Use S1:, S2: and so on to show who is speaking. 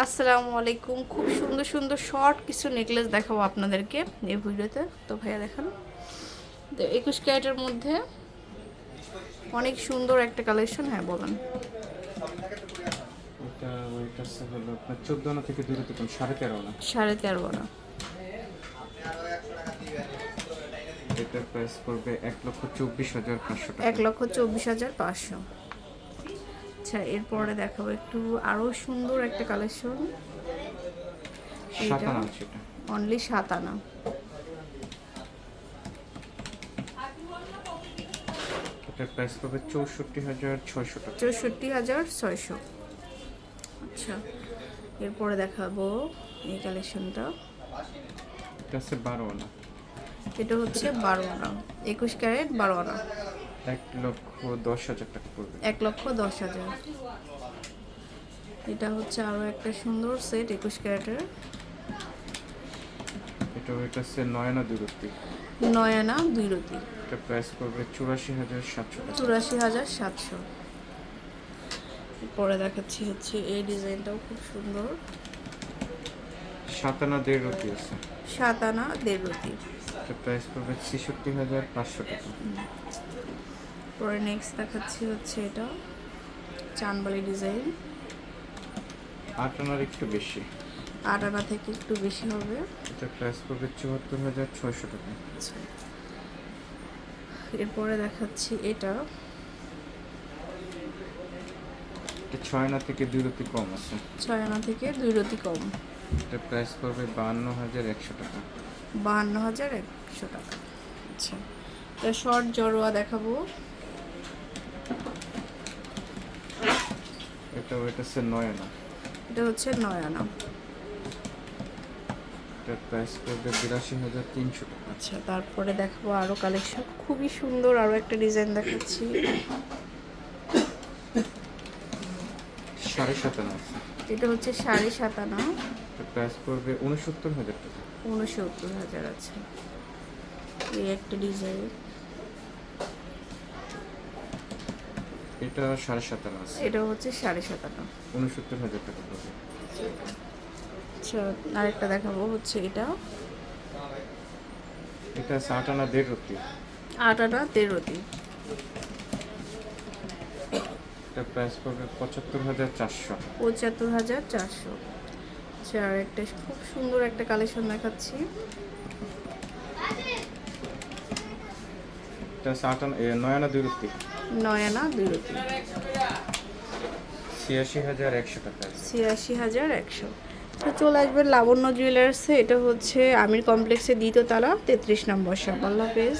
S1: আসসালামু আলাইকুম। খুব সুন্দর সুন্দর শর্ট কিছু নেকলেস দেখাবো আপনাদেরকে এই ভিডিওতে। তো ভাইয়া দেখান তো একুশ ক্যারেটের মধ্যে অনেক সুন্দর একটা কালেকশন হ্যাঁ বলেন।
S2: চোদ্দ আনা থেকে সাড়ে তেরো আনা।
S1: সাড়ে তেরো আনা।
S2: এটার প্রাইস পড়বে এক লক্ষ চব্বিশ হাজার পাঁচশো
S1: এক লক্ষ চব্বিশ হাজার পাঁচশো। আচ্ছা এরপরে দেখাবো একটু আরও সুন্দর একটা কালেকশন এটা? অনলি সাত আনা
S2: এটার প্রাইস পড়বে চৌষট্টি হাজার ছয়শো টাকা।
S1: চৌষট্টি হাজার ছয়শো। আচ্ছা এরপরে দেখাবো এই কালেকশনটা
S2: এটা আছে বারো আনা
S1: এটা হচ্ছে বারো আনা একুশ ক্যারেট বারো আনা
S2: এক লক্ষ দশ হাজার টাকা পড়বে।
S1: এক লক্ষ দশ হাজার। এটা হচ্ছে আরও একটা সুন্দর সেট একুশ ক্যারেটের।
S2: এটা ওয়েট আছে নয় আনা দূরত্বে
S1: নয় দুই রতি।
S2: এটা প্রাইস পড়বে চুরাশি হাজার সাতশো
S1: চুরাশি হাজার সাতশো। পরে দেখাচ্ছি হচ্ছে এই ডিজাইনটাও খুব সুন্দর।
S2: সাত আনা দেড় রতি আছে।
S1: সাত আনা দেড় রতি।
S2: এটা প্রাইস পড়বে ছেষট্টি হাজার পাঁচশো টাকা।
S1: পরে নেক্সট দেখাচ্ছি হচ্ছে এটা চানবালি ডিজাইন
S2: আট আনার একটু বেশি।
S1: আট আনা থেকে একটু বেশি হবে।
S2: এটা প্রাইস পড়বে চুয়াত্তর হাজার ছয়শো টাকা।
S1: আচ্ছা। এরপরে দেখাচ্ছি এটা।
S2: এটা ছয় আনা থেকে দুই রতি কম আছে।
S1: ছয় আনা থেকে দুই রতি কম।
S2: এটা প্রাইস পড়বে বাহান্ন হাজার একশো টাকা।
S1: বাহান্ন হাজার একশো টাকা। আচ্ছা। এটা শর্ট জড়োয়া দেখাবো।
S2: এটা ওয়েট আছে নয় আনা
S1: এটা হচ্ছে নয় আনা
S2: এটার প্রাইস পড়বে বিরাশি হাজার তিনশো টাকা।
S1: আচ্ছা তারপরে দেখাবো আরও কালেকশন খুবই সুন্দর আরও একটা ডিজাইন দেখাচ্ছি।
S2: সাড়ে সাত আনা আছে।
S1: এটা হচ্ছে সাড়ে সাত আনা।
S2: এটার প্রাইস পড়বে উনসত্তর হাজার টাকা।
S1: উনসত্তর হাজার আছে। এই একটা ডিজাইন
S2: এটা সাড়ে সাত আনা আছে।
S1: এটা হচ্ছে সাড়ে সাত আনা
S2: উনসত্তর হাজার টাকা পড়বে।
S1: আচ্ছা আরেকটা দেখাবো হচ্ছে এটা।
S2: এটা আছে আট আনা দেড় রতি।
S1: আট আনা তেরোটি
S2: এটার প্রাইস পড়বে পঁচাত্তর হাজার চারশো।
S1: পঁচাত্তর হাজার চারশো। আচ্ছা আর একটা খুব সুন্দর একটা কালেকশন দেখাচ্ছি।
S2: এটা আছে আট আনা নয় আনা দুই রতি।
S1: নয় আনা দুই রতি
S2: ছিয়াশি হাজার একশো টাকা
S1: ছিয়াশি হাজার একশো। তো চলে আসবে লাবণ্য জুয়েলার্সে এটা হচ্ছে আমির কমপ্লেক্সে দ্বিতীয় তালা তেত্রিশ নম্বর শপ আল্লাহ হাফেজ।